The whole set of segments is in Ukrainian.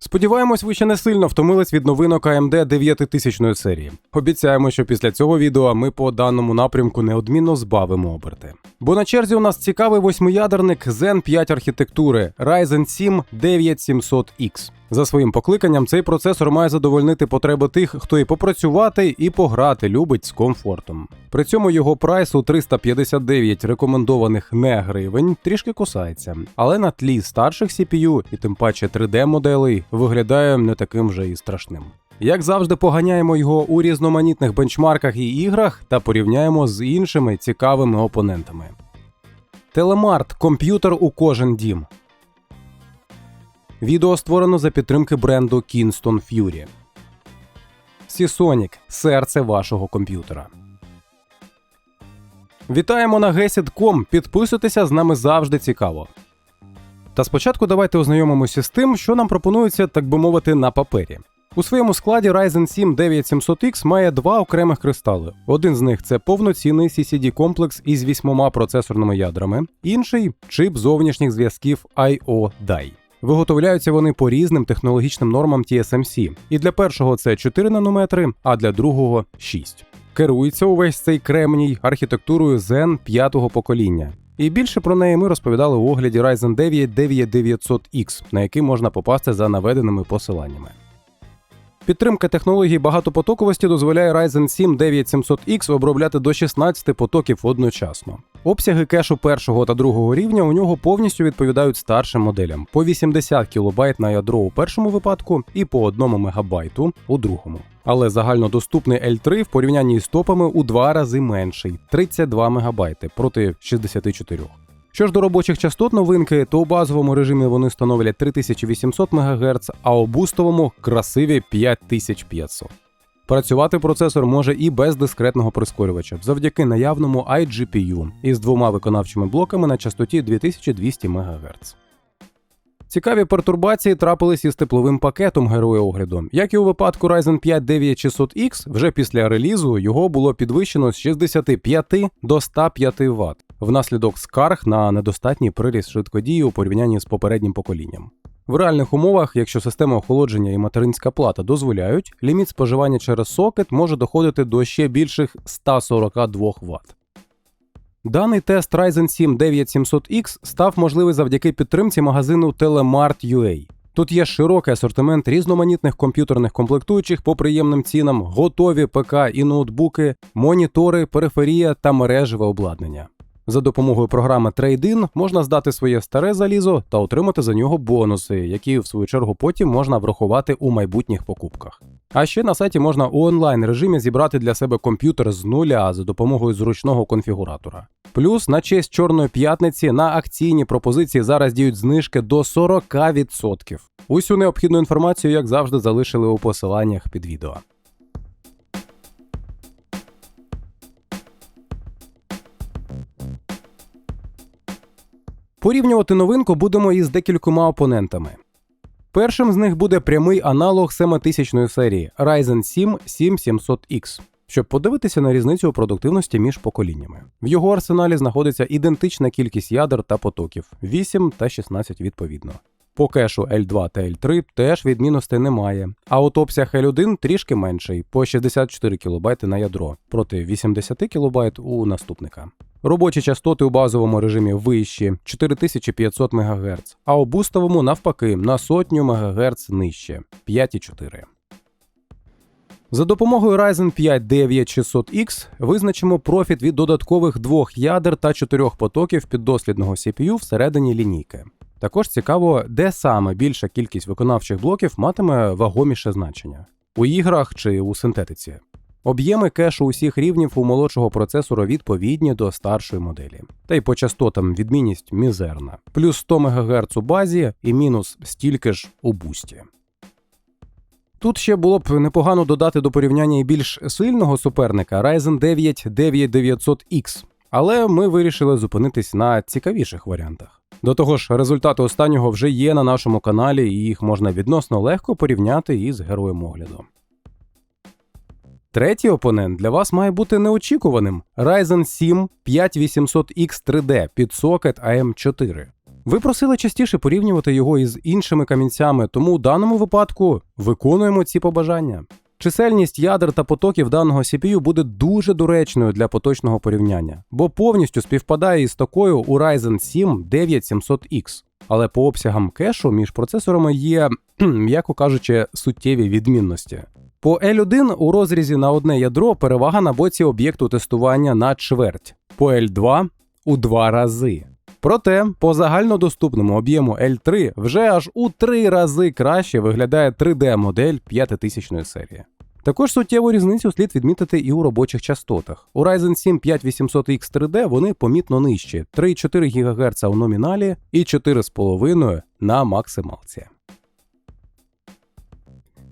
Сподіваємось, ви ще не сильно втомились від новинок AMD 9000 серії. Обіцяємо, що після цього відео ми по даному напрямку неодмінно збавимо оберти. Бо на черзі у нас цікавий восьмиядерник Zen 5 архітектури Ryzen 7 9700X. За своїм покликанням, цей процесор має задовольнити потреби тих, хто і попрацювати, і пограти любить з комфортом. При цьому його прайс у 359 рекомендованих не гривень трішки кусається, але на тлі старших CPU і тим паче 3D моделей виглядає не таким вже і страшним. Як завжди, поганяємо його у різноманітних бенчмарках і іграх та порівняємо з іншими цікавими опонентами. Телемарт комп'ютер у кожен дім. Відео створено за підтримки бренду Kingston Fury. Seasonic – серце вашого комп'ютера. Вітаємо на Gesit.com. Підписуйтеся з нами завжди цікаво. Та спочатку давайте ознайомимося з тим, що нам пропонується, так би мовити, на папері. У своєму складі Ryzen 7 9700X має два окремих кристали. Один з них це повноцінний CCD комплекс із вісьмома процесорними ядрами, інший чип зовнішніх зв'язків I.O. DI. Виготовляються вони по різним технологічним нормам TSMC. І для першого це 4 нанометри, а для другого 6. Керується увесь цей кремній архітектурою Zen 5-го покоління. І більше про неї ми розповідали у огляді Ryzen 9 9900X, на який можна попасти за наведеними посиланнями. Підтримка технології багатопотоковості дозволяє Ryzen 7 9700X обробляти до 16 потоків одночасно. Обсяги кешу першого та другого рівня у нього повністю відповідають старшим моделям по 80 кБ на ядро у першому випадку і по 1 МБ у другому. Але загальнодоступний L3 в порівнянні з топами у два рази менший 32 МБ проти 64. Що ж до робочих частот новинки, то у базовому режимі вони становлять 3800 МГц, а у бустовому красиві 5500. Працювати процесор може і без дискретного прискорювача завдяки наявному iGPU із двома виконавчими блоками на частоті 2200 МГц. Цікаві пертурбації трапились із тепловим пакетом героя огляду. Як і у випадку Ryzen 5 9600X, вже після релізу його було підвищено з 65 до 105 Вт внаслідок скарг на недостатній приріст швидкодії у порівнянні з попереднім поколінням. В реальних умовах, якщо система охолодження і материнська плата дозволяють, ліміт споживання через сокет може доходити до ще більших 142 Вт. Даний тест Ryzen 7 9700X став можливий завдяки підтримці магазину Telemart.ua. Тут є широкий асортимент різноманітних комп'ютерних комплектуючих по приємним цінам, готові ПК і ноутбуки, монітори, периферія та мережеве обладнання. За допомогою програми Trade-in можна здати своє старе залізо та отримати за нього бонуси, які в свою чергу потім можна врахувати у майбутніх покупках. А ще на сайті можна у онлайн режимі зібрати для себе комп'ютер з нуля за допомогою зручного конфігуратора. Плюс на честь Чорної п'ятниці на акційні пропозиції зараз діють знижки до 40%. Усю необхідну інформацію, як завжди, залишили у посиланнях під відео. Порівнювати новинку будемо із декількома опонентами. Першим з них буде прямий аналог 7000 серії Ryzen 7 7700X, щоб подивитися на різницю у продуктивності між поколіннями. В його арсеналі знаходиться ідентична кількість ядер та потоків 8 та 16 відповідно. По кешу L2 та L3 теж відмінностей немає, а от обсяг L1 трішки менший по 64 кБ на ядро проти 80 кБ у наступника. Робочі частоти у базовому режимі вищі 4500 МГц, а у бустовому навпаки на сотню МГц нижче 5,4. За допомогою Ryzen 5 9600X визначимо профіт від додаткових двох ядер та чотирьох потоків піддослідного CPU всередині лінійки. Також цікаво, де саме більша кількість виконавчих блоків матиме вагоміше значення у іграх чи у синтетиці. Об'єми кешу усіх рівнів у молодшого процесора відповідні до старшої моделі. Та й по частотам відмінність мізерна, плюс 100 МГц у базі і мінус стільки ж у бусті. Тут ще було б непогано додати до порівняння і більш сильного суперника Ryzen 9 9900X, але ми вирішили зупинитись на цікавіших варіантах. До того ж, результати останнього вже є на нашому каналі, і їх можна відносно легко порівняти із героєм огляду. Третій опонент для вас має бути неочікуваним Ryzen 7 5800X 3D під сокет AM4. Ви просили частіше порівнювати його із іншими камінцями, тому у даному випадку виконуємо ці побажання. Чисельність ядер та потоків даного CPU буде дуже доречною для поточного порівняння, бо повністю співпадає із такою у Ryzen 7 9700X. Але по обсягам кешу між процесорами є, м'яко кажучи, суттєві відмінності. По L1 у розрізі на одне ядро перевага на боці об'єкту тестування на чверть, по L2 у два рази. Проте по загальнодоступному об'єму L3 вже аж у три рази краще виглядає 3D-модель 5000 серії. Також суттєву різницю слід відмітити і у робочих частотах. У Ryzen 7 5800X 3D вони помітно нижчі 3,4 ГГц у номіналі і 4,5 на максималці.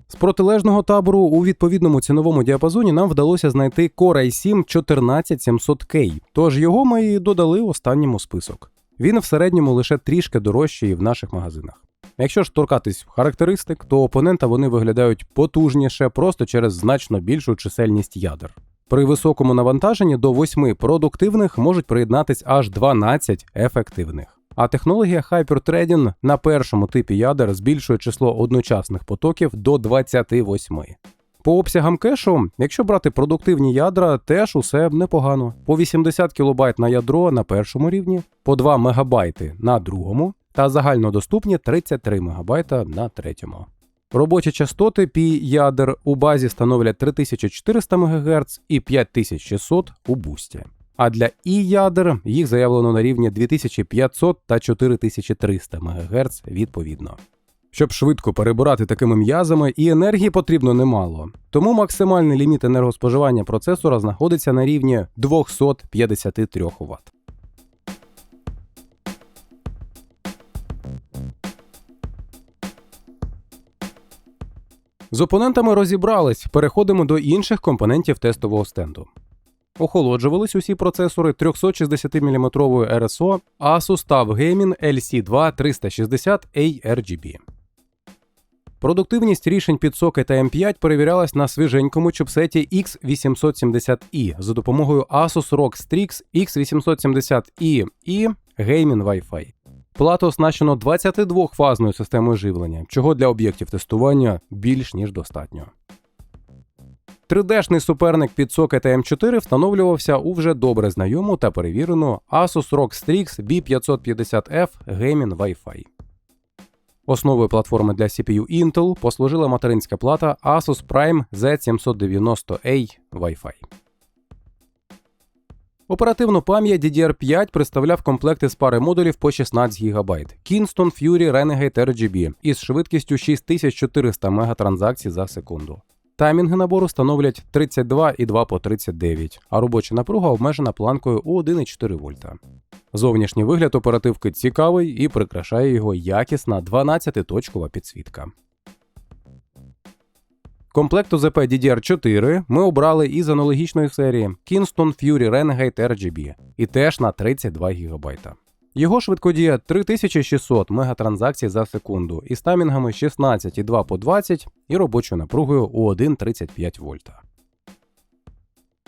З протилежного табору у відповідному ціновому діапазоні нам вдалося знайти Core i7 14700K, тож його ми і додали останньому список. Він в середньому лише трішки дорожчий в наших магазинах. Якщо ж торкатись характеристик, то опонента вони виглядають потужніше просто через значно більшу чисельність ядер. При високому навантаженні до 8 продуктивних можуть приєднатись аж 12 ефективних. А технологія Hyperthreading на першому типі ядер збільшує число одночасних потоків до 28. По обсягам кешу, якщо брати продуктивні ядра, теж усе непогано. По 80 кБ на ядро на першому рівні, по 2 МБ на другому та загальнодоступні 33 МБ на третьому. Робочі частоти пі ядер у базі становлять 3400 МГц і 5600 у бусті. А для і ядер їх заявлено на рівні 2500 та 4300 МГц відповідно. Щоб швидко перебирати такими м'язами, і енергії потрібно немало. Тому максимальний ліміт енергоспоживання процесора знаходиться на рівні 253 Вт. З опонентами розібрались, переходимо до інших компонентів тестового стенду. Охолоджувались усі процесори 360-мм RSO Asus TUF Gaming LC2 360 ARGB. Продуктивність рішень під сокет M5 перевірялась на свіженькому чіпсеті X870i за допомогою Asus ROG Strix X870i і Gaming Wi-Fi. Плату оснащено 22-фазною системою живлення, чого для об'єктів тестування більш ніж достатньо. 3D-шний суперник під сокет M4 встановлювався у вже добре знайому та перевірену Asus ROG Strix B550F Gaming Wi-Fi. Основою платформи для CPU Intel послужила материнська плата Asus Prime Z790A Wi-Fi. Оперативну пам'ять DDR5 представляв комплекти з пари модулів по 16 ГБ Kingston Fury Renegade RGB із швидкістю 6400 мегатранзакцій за секунду. Таймінги набору становлять 32 і 2 по 39, а робоча напруга обмежена планкою у 1,4 вольта. Зовнішній вигляд оперативки цікавий і прикрашає його якісна 12-точкова підсвітка. Комплект ОЗП DDR4 ми обрали із аналогічної серії Kingston Fury Renegade RGB і теж на 32 ГБ. Його швидкодія 3600 мегатранзакцій за секунду із таймінгами 16,2 по 20 і робочою напругою у 1,35 вольта.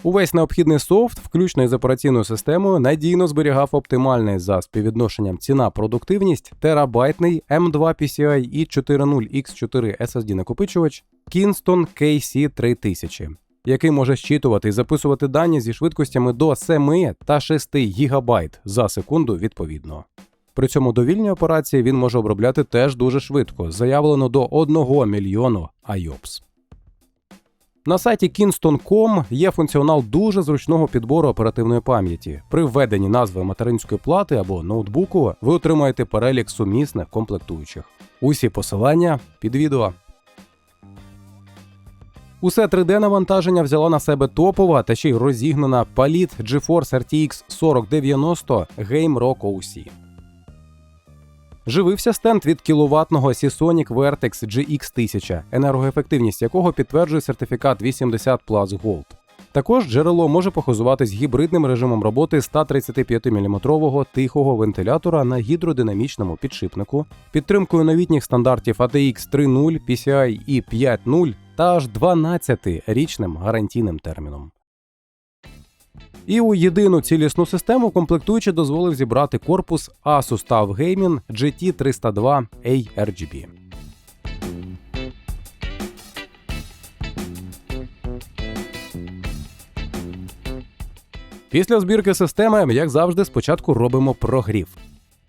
Увесь необхідний софт, включно із операційною системою, надійно зберігав оптимальний за співвідношенням ціна-продуктивність терабайтний M2 PCI і 40X4 SSD накопичувач Kingston KC3000, який може щитувати і записувати дані зі швидкостями до 7 та 6 ГБ за секунду відповідно. При цьому довільні операції він може обробляти теж дуже швидко, заявлено до 1 мільйону IOPS. На сайті Kingston.com є функціонал дуже зручного підбору оперативної пам'яті. При введенні назви материнської плати або ноутбуку ви отримаєте перелік сумісних комплектуючих. Усі посилання під відео. Усе 3D навантаження взяла на себе топова та ще й розігнана паліт GeForce RTX 4090 Game Rock OC. Живився стенд від кіловатного Seasonic Vertex GX1000, енергоефективність якого підтверджує сертифікат 80 Plus Gold. Також джерело може похозуватись гібридним режимом роботи 135-мм тихого вентилятора на гідродинамічному підшипнику, підтримкою новітніх стандартів ATX 3.0, PCI і 5.0 та аж 12-річним гарантійним терміном. І у єдину цілісну систему комплектуючий дозволив зібрати корпус Asus TUF Gaming GT302 ARGB. Після збірки системи, як завжди, спочатку робимо прогрів.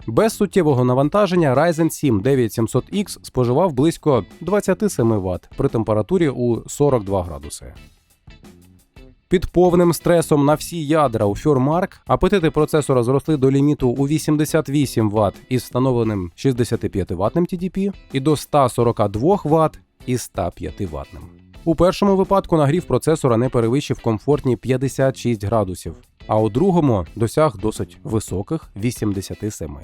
Без суттєвого навантаження Ryzen 7 9700X споживав близько 27 Вт при температурі у 42 градуси. Під повним стресом на всі ядра у Фюрмарк апетити процесора зросли до ліміту у 88 Вт із встановленим 65 ватним TDP і до 142 Вт із 105 ватним. У першому випадку нагрів процесора не перевищив комфортні 56 градусів, а у другому досяг досить високих 87.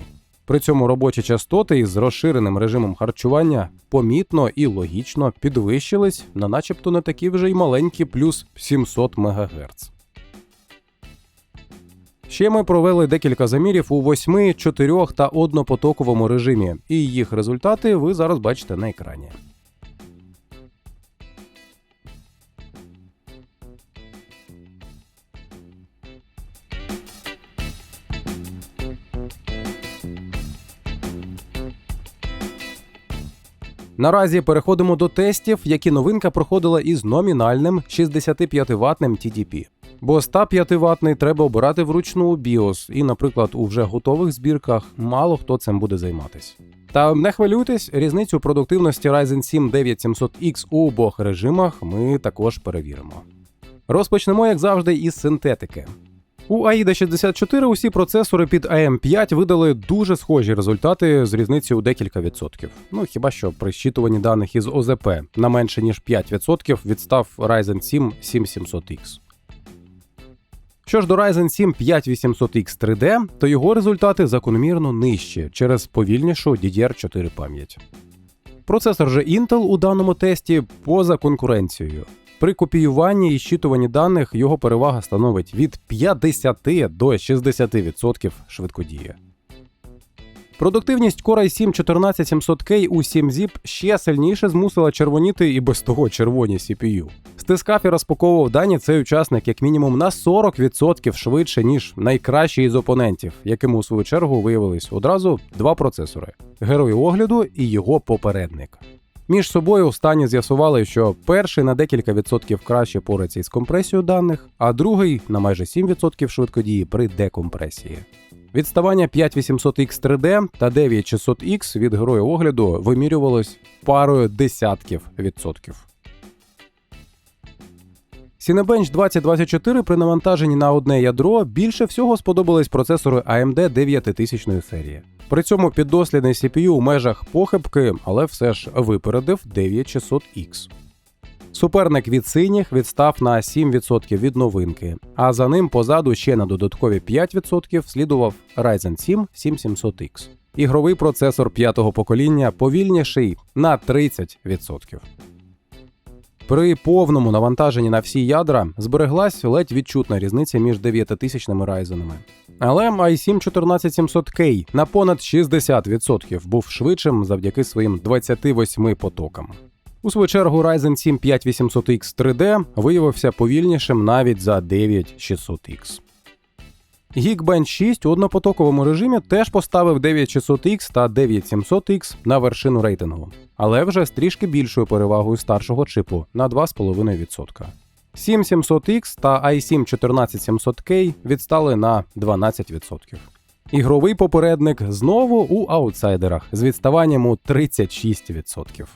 При цьому робочі частоти із розширеним режимом харчування помітно і логічно підвищились на начебто не такі вже й маленькі плюс 700 МГц. Ще ми провели декілька замірів у 8, 4 та однопотоковому режимі, і їх результати ви зараз бачите на екрані. Наразі переходимо до тестів, які новинка проходила із номінальним 65 ватним TDP. Бо 105 ватний треба обирати вручну у BIOS, і, наприклад, у вже готових збірках мало хто цим буде займатись. Та не хвилюйтесь, різницю продуктивності Ryzen 7 9700X у обох режимах ми також перевіримо. Розпочнемо, як завжди, із синтетики. У AIDA 64 усі процесори під AM5 видали дуже схожі результати з різницею у декілька відсотків. Ну хіба що при щитуванні даних із ОЗП на менше ніж 5% відстав Ryzen 7 7700X. Що ж до Ryzen 7 5800X 3D, то його результати закономірно нижчі через повільнішу DDR4 пам'ять. Процесор же Intel у даному тесті поза конкуренцією. При копіюванні і щитуванні даних його перевага становить від 50 до 60% швидкодії. Продуктивність Core i7 14700K у 7-ZIP ще сильніше змусила червоніти і без того червоні CPU. Стискав і розпаковував дані цей учасник як мінімум на 40% швидше, ніж найкращий із опонентів, якими у свою чергу виявились одразу два процесори: герой огляду і його попередник. Між собою в стані з'ясували, що перший на декілька відсотків краще порається із компресією даних, а другий на майже 7% швидкодії при декомпресії. Відставання 5800X 3D та 9600X від героя огляду вимірювалось парою десятків відсотків. Cinebench 2024 при навантаженні на одне ядро більше всього сподобались процесору AMD 9000 серії. При цьому піддослідний CPU у межах похибки, але все ж випередив 9600X. Суперник від синіх відстав на 7% від новинки, а за ним позаду ще на додаткові 5% слідував Ryzen 7 7700X. Ігровий процесор п'ятого покоління повільніший на 30%. При повному навантаженні на всі ядра збереглась ледь відчутна різниця між 9000 райзенами. Але i7 14700K на понад 60% був швидшим завдяки своїм 28 потокам. У свою чергу Ryzen 7 5800X 3D виявився повільнішим навіть за 9600X. Geekbench 6 у однопотоковому режимі теж поставив 9600X та 9700X на вершину рейтингу, але вже з трішки більшою перевагою старшого чипу на 2,5%. 7700X та i7 14700K відстали на 12%. Ігровий попередник знову у аутсайдерах з відставанням у 36%.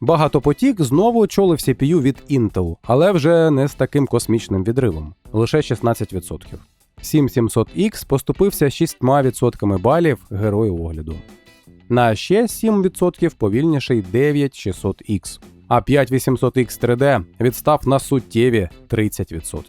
Багатопотік знову очолив CPU від Intel, але вже не з таким космічним відривом лише 16%. 7700X поступився 6% балів герою огляду. На ще 7% повільніший 9600X, а 5800X 3D відстав на суттєві 30%.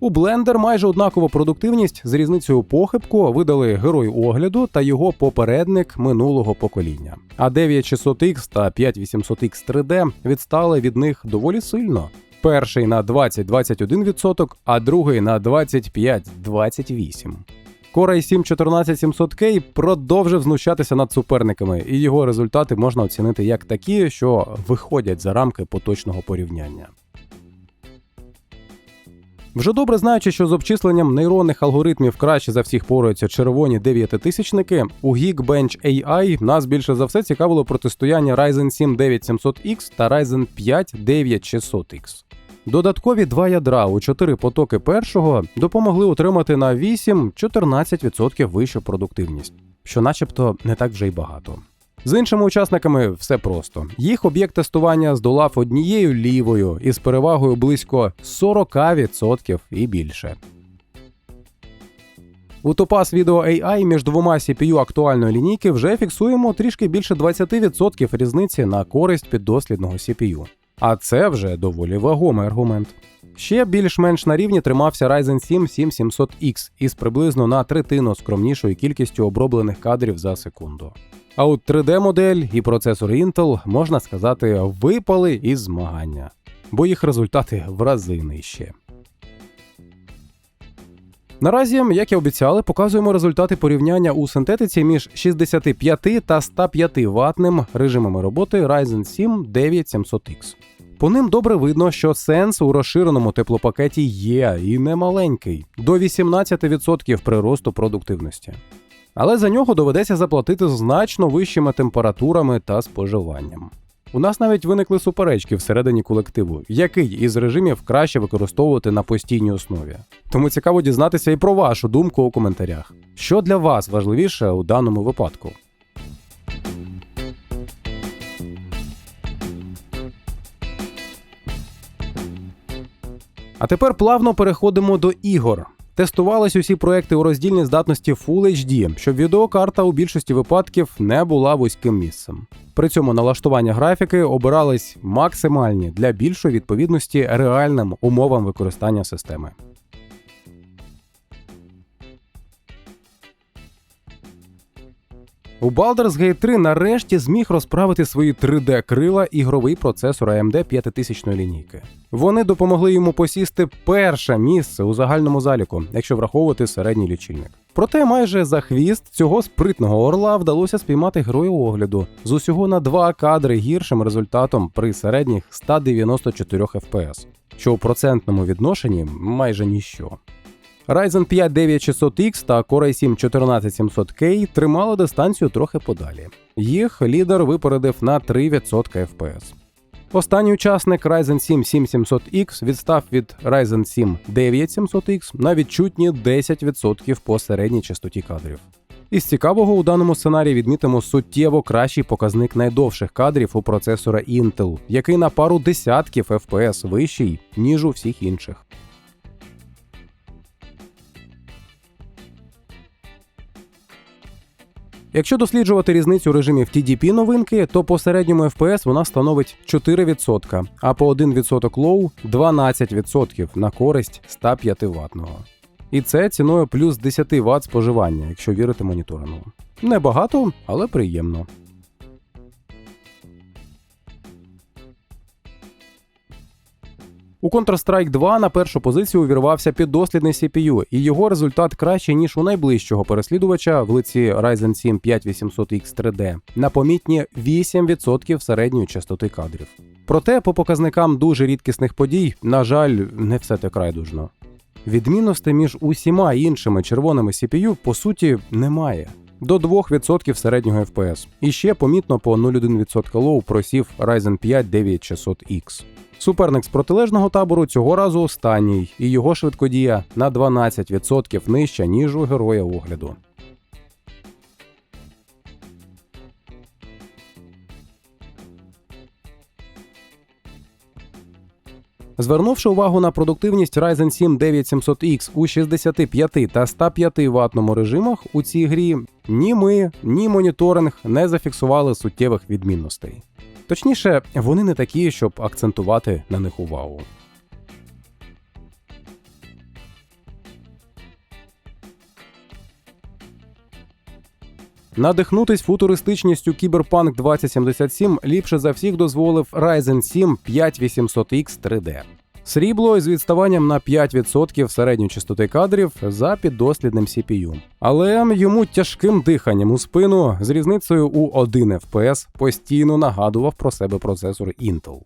У Blender майже однакову продуктивність з різницею похибку видали герой огляду та його попередник минулого покоління. А 9600X та 5800X 3D відстали від них доволі сильно. Перший на 20-21%, а другий на 25-28%. Core i7 14700K продовжив знущатися над суперниками, і його результати можна оцінити як такі, що виходять за рамки поточного порівняння. Вже добре знаючи, що з обчисленням нейронних алгоритмів краще за всіх пораються червоні дев'ятитисячники, у Geekbench AI нас більше за все цікавило протистояння Ryzen 7 9700X та Ryzen 5 9600X. Додаткові два ядра у чотири потоки першого допомогли отримати на 8-14% вищу продуктивність, що начебто не так вже й багато. З іншими учасниками все просто. Їх об'єкт тестування здолав однією лівою із перевагою близько 40% і більше. У Topaz Video AI між двома CPU актуальної лінійки вже фіксуємо трішки більше 20% різниці на користь піддослідного CPU. А це вже доволі вагомий аргумент. Ще більш-менш на рівні тримався Ryzen 7 7700X із приблизно на третину скромнішою кількістю оброблених кадрів за секунду. А от 3D-модель і процесор Intel, можна сказати, випали із змагання, бо їх результати в рази нижче. Наразі, як і обіцяли, показуємо результати порівняння у синтетиці між 65 та 105 ватним режимами роботи Ryzen 7 9700X. По ним добре видно, що сенс у розширеному теплопакеті є і не маленький, до 18% приросту продуктивності. Але за нього доведеться заплатити значно вищими температурами та споживанням. У нас навіть виникли суперечки всередині колективу, який із режимів краще використовувати на постійній основі. Тому цікаво дізнатися і про вашу думку у коментарях. Що для вас важливіше у даному випадку? А тепер плавно переходимо до ігор. Тестувались усі проекти у роздільній здатності Full HD, щоб відеокарта у більшості випадків не була вузьким місцем. При цьому налаштування графіки обирались максимальні для більшої відповідності реальним умовам використання системи. У Baldur's Gate 3 нарешті зміг розправити свої 3D-крила ігровий процесор AMD 5000 лінійки. Вони допомогли йому посісти перше місце у загальному заліку, якщо враховувати середній лічильник. Проте майже за хвіст цього спритного орла вдалося спіймати герою огляду з усього на два кадри гіршим результатом при середніх 194 FPS, що у процентному відношенні майже ніщо. Ryzen 5 9600X та Core i 7 14700K тримали дистанцію трохи подалі. Їх лідер випередив на 3% FPS. Останній учасник Ryzen 7 7700X відстав від Ryzen 7 9700X на відчутні 10% по середній частоті кадрів. Із цікавого у даному сценарії відмітимо суттєво кращий показник найдовших кадрів у процесора Intel, який на пару десятків FPS вищий, ніж у всіх інших. Якщо досліджувати різницю режимів TDP новинки, то по середньому FPS вона становить 4%, а по 1% лоу 12% на користь 105 ватного. І це ціною плюс 10 Вт споживання, якщо вірити моніторингу. Небагато, але приємно. У Counter-Strike 2 на першу позицію увірвався піддослідний CPU, і його результат кращий, ніж у найближчого переслідувача в лиці Ryzen 7 5800X 3D на помітні 8% середньої частоти кадрів. Проте, по показникам дуже рідкісних подій, на жаль, не все так райдужно. Відмінностей між усіма іншими червоними CPU по суті немає. До 2% середнього FPS. І ще помітно по 0,1% лоу просів Ryzen 5 9600X. Суперник з протилежного табору цього разу останній, і його швидкодія на 12% нижча, ніж у героя огляду. Звернувши увагу на продуктивність Ryzen 7 9700X у 65 та 105 ватному режимах у цій грі, ні ми, ні моніторинг не зафіксували суттєвих відмінностей. Точніше, вони не такі, щоб акцентувати на них увагу. Надихнутись футуристичністю Cyberpunk 2077 ліпше за всіх дозволив Ryzen 7 5800X 3D. Срібло з відставанням на 5% середньої частоти кадрів за піддослідним CPU. Але йому тяжким диханням у спину з різницею у 1 FPS постійно нагадував про себе процесор Intel.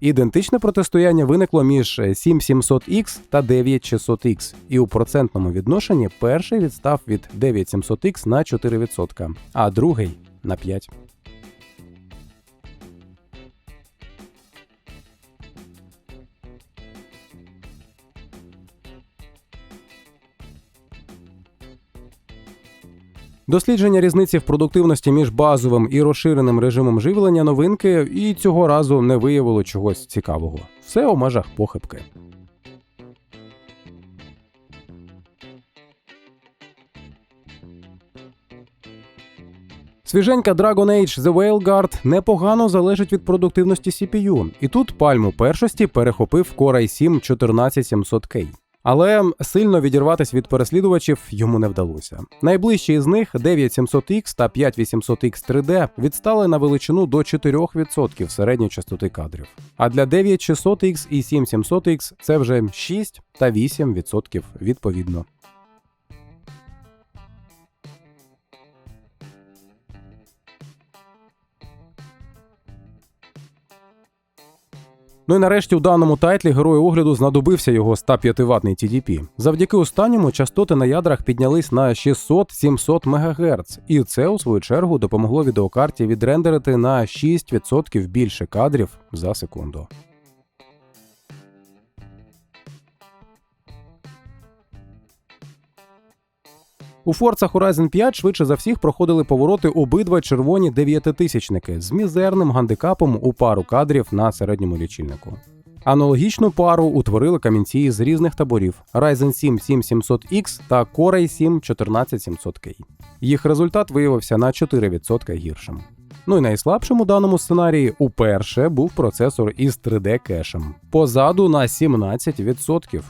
Ідентичне протистояння виникло між 7700X та 9600X, і у процентному відношенні перший відстав від 9700X на 4%, а другий на 5%. Дослідження різниці в продуктивності між базовим і розширеним режимом живлення новинки і цього разу не виявило чогось цікавого. Все у межах похибки. Свіженька Dragon Age The Whaleguard непогано залежить від продуктивності CPU, і тут пальму першості перехопив Core i7 14700K. Але сильно відірватися від переслідувачів йому не вдалося. Найближчі із них 9700X та 5800X 3D відстали на величину до 4% середньої частоти кадрів. А для 9600X і 7700X це вже 6 та 8% відповідно. Ну і нарешті у даному тайтлі герою огляду знадобився його 105 ватний TDP. Завдяки останньому частоти на ядрах піднялись на 600-700 МГц, і це у свою чергу допомогло відеокарті відрендерити на 6% більше кадрів за секунду. У Forza Horizon 5 швидше за всіх проходили повороти обидва червоні дев'ятитисячники з мізерним гандикапом у пару кадрів на середньому лічильнику. Аналогічну пару утворили камінці з різних таборів Ryzen 7 7700X та Core i 7 14700K. Їх результат виявився на 4% гіршим. Ну і найслабшим у даному сценарії уперше був процесор із 3D кешем позаду на 17%.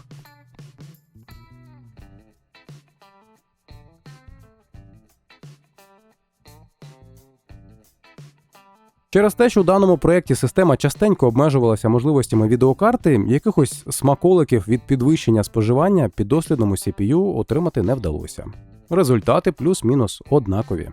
Через те, що у даному проєкті система частенько обмежувалася можливостями відеокарти, якихось смаколиків від підвищення споживання піддослідному CPU отримати не вдалося. Результати плюс-мінус однакові.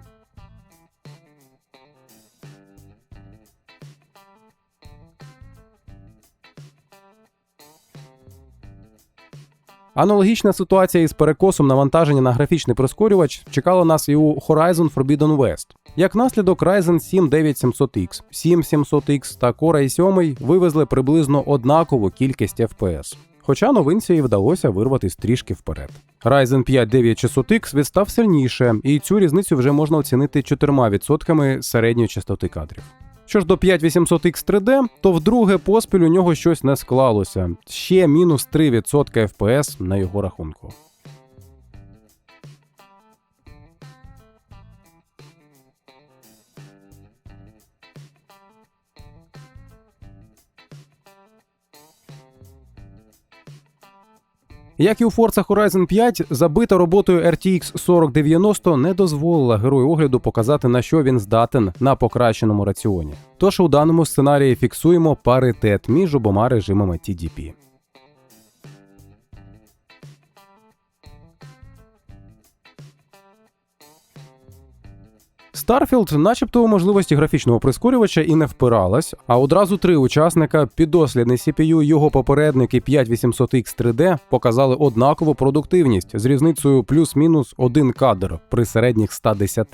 Аналогічна ситуація із перекосом навантаження на графічний прискорювач чекала нас і у Horizon Forbidden West. Як наслідок, Ryzen 7 9700X, 7700X та Core i7 вивезли приблизно однакову кількість FPS. Хоча новинці і вдалося вирватися трішки вперед. Ryzen 5 9600X відстав сильніше, і цю різницю вже можна оцінити 4% середньої частоти кадрів. Що ж до 5800X 3D, то вдруге поспіль у нього щось не склалося ще мінус 3% FPS на його рахунку. Як і у Forza Horizon 5, забита роботою RTX 4090 не дозволила герою огляду показати на що він здатен на покращеному раціоні. Тож у даному сценарії фіксуємо паритет між обома режимами TDP. Starfield начебто у можливості графічного прискорювача і не впиралась, а одразу три учасника, піддослідний CPU, його попередники 5800X 3D показали однакову продуктивність з різницею плюс-мінус один кадр при середніх 110.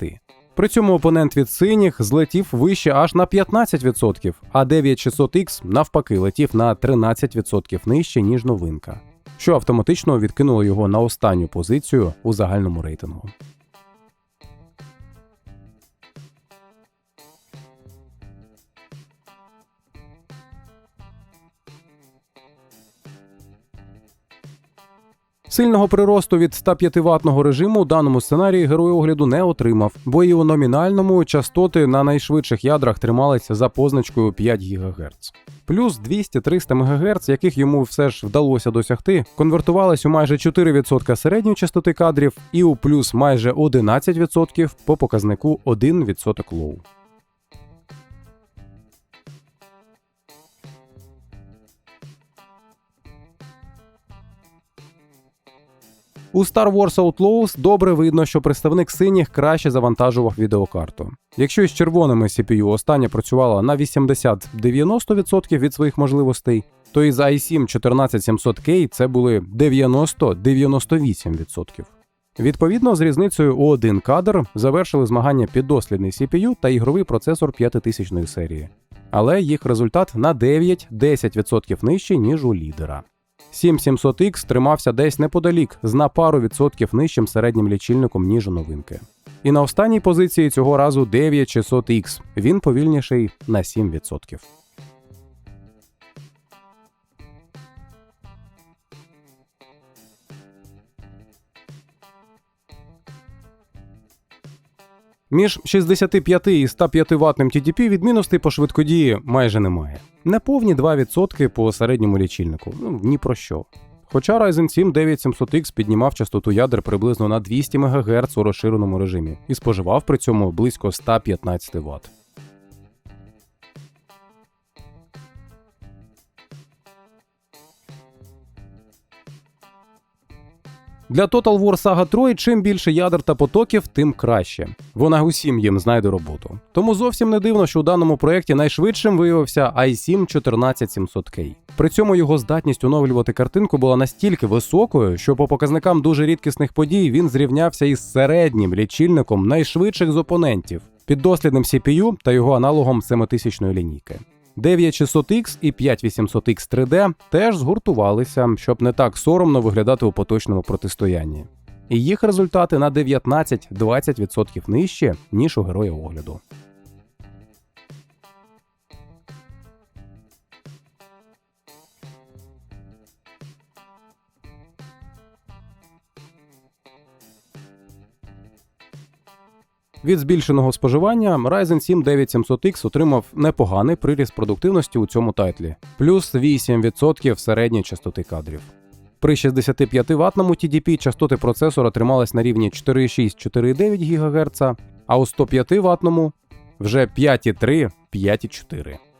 При цьому опонент від синіх злетів вище аж на 15%, а 9600X навпаки летів на 13% нижче, ніж новинка, що автоматично відкинуло його на останню позицію у загальному рейтингу. Сильного приросту від 105 ватного режиму у даному сценарії герой огляду не отримав, бо і у номінальному частоти на найшвидших ядрах трималися за позначкою 5 ГГц. Плюс 200-300 МГц, яких йому все ж вдалося досягти, конвертувались у майже 4% середньої частоти кадрів і у плюс майже 11% по показнику 1% лоу. У Star Wars Outlaws добре видно, що представник синіх краще завантажував відеокарту. Якщо із червоними CPU остання працювала на 80-90% від своїх можливостей, то із i7 14700K це були 90-98%. Відповідно, з різницею у один кадр завершили змагання піддослідний CPU та ігровий процесор 5000 серії. Але їх результат на 9-10% нижчий, ніж у лідера. 7700X тримався десь неподалік з на пару відсотків нижчим середнім лічильником, ніж у новинки. І на останній позиції цього разу 9600X. Він повільніший на 7%. Між 65 і 105 ватним TDP відмінностей по швидкодії майже немає. Неповні 2% по середньому лічильнику. Ну ні про що. Хоча Ryzen 7 9700X піднімав частоту ядер приблизно на 200 МГц у розширеному режимі і споживав при цьому близько 115 Вт. Для Total War Saga 3 чим більше ядер та потоків, тим краще. Вона усім їм знайде роботу. Тому зовсім не дивно, що у даному проєкті найшвидшим виявився i7 14700K. При цьому його здатність оновлювати картинку була настільки високою, що по показникам дуже рідкісних подій він зрівнявся із середнім лічильником найшвидших з опонентів піддослідним CPU та його аналогом 7000 лінійки. 9600X і 5800X 3D теж згуртувалися, щоб не так соромно виглядати у поточному протистоянні. І їх результати на 19-20% нижче, ніж у героя огляду. Від збільшеного споживання Ryzen 7 9700X отримав непоганий приріст продуктивності у цьому тайтлі, плюс 8% середньої частоти кадрів. При 65 ватному TDP частоти процесора тримались на рівні 4,6-4,9 ГГц, а у 105 ватному вже 5,3-5,4.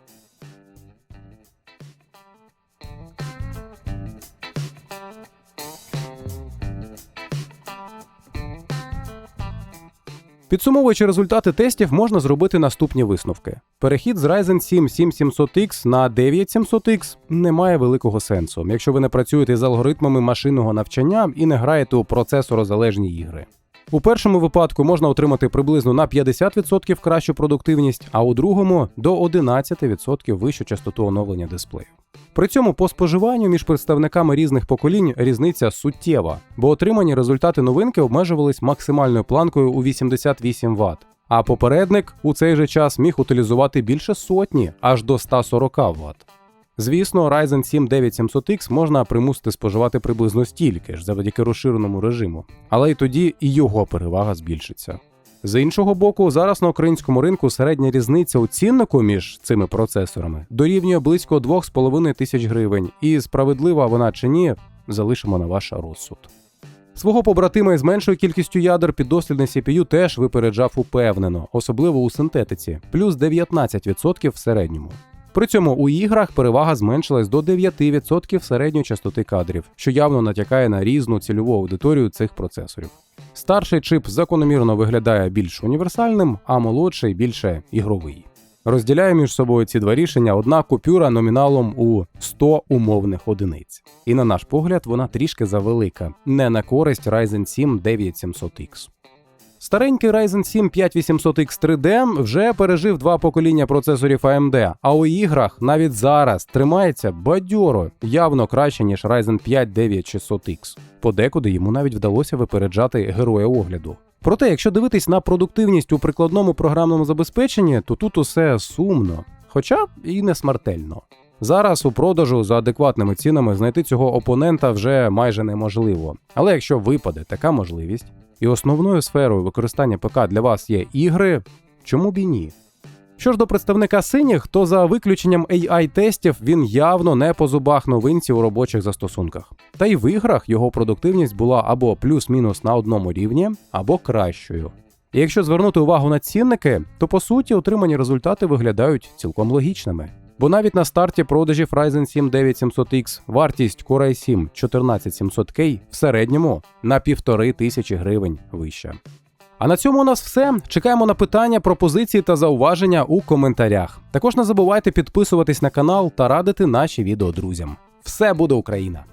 Підсумовуючи результати тестів, можна зробити наступні висновки. Перехід з Ryzen 7 7700X на 9700X не має великого сенсу, якщо ви не працюєте з алгоритмами машинного навчання і не граєте у процесорозалежні ігри. У першому випадку можна отримати приблизно на 50% кращу продуктивність, а у другому до 11% вищу частоту оновлення дисплею. При цьому по споживанню між представниками різних поколінь різниця суттєва, бо отримані результати новинки обмежувались максимальною планкою у 88 Вт, а попередник у цей же час міг утилізувати більше сотні аж до 140 Вт. Звісно, Ryzen 7 9700X можна примусити споживати приблизно стільки ж завдяки розширеному режиму, але й тоді і його перевага збільшиться. З іншого боку, зараз на українському ринку середня різниця у ціннику між цими процесорами дорівнює близько 2,5 тисяч гривень, і справедлива вона чи ні, залишимо на ваш розсуд. Свого побратима із меншою кількістю ядер піддослідний CPU теж випереджав упевнено, особливо у синтетиці, плюс 19% в середньому. При цьому у іграх перевага зменшилась до 9% середньої частоти кадрів, що явно натякає на різну цільову аудиторію цих процесорів. Старший чип закономірно виглядає більш універсальним, а молодший більше ігровий. Розділяє між собою ці два рішення одна купюра номіналом у 100 умовних одиниць. І на наш погляд, вона трішки завелика, не на користь Ryzen 7 9700X. Старенький Ryzen 7 5800X 3D вже пережив два покоління процесорів AMD, а у іграх навіть зараз тримається бадьоро, явно краще, ніж Ryzen 5 9600X. Подекуди йому навіть вдалося випереджати героя огляду. Проте, якщо дивитись на продуктивність у прикладному програмному забезпеченні, то тут усе сумно, хоча і не смертельно. Зараз у продажу за адекватними цінами знайти цього опонента вже майже неможливо. Але якщо випаде така можливість, і основною сферою використання ПК для вас є ігри, чому б і ні? Що ж до представника синіх, то за виключенням AI-тестів він явно не по зубах новинці у робочих застосунках. Та й в іграх його продуктивність була або плюс-мінус на одному рівні, або кращою. І якщо звернути увагу на цінники, то по суті отримані результати виглядають цілком логічними. Бо навіть на старті продажів Ryzen 7 9700X вартість Core i 7 14700K в середньому на півтори тисячі гривень вища. А на цьому у нас все. Чекаємо на питання, пропозиції та зауваження у коментарях. Також не забувайте підписуватись на канал та радити наші відео друзям. Все буде Україна!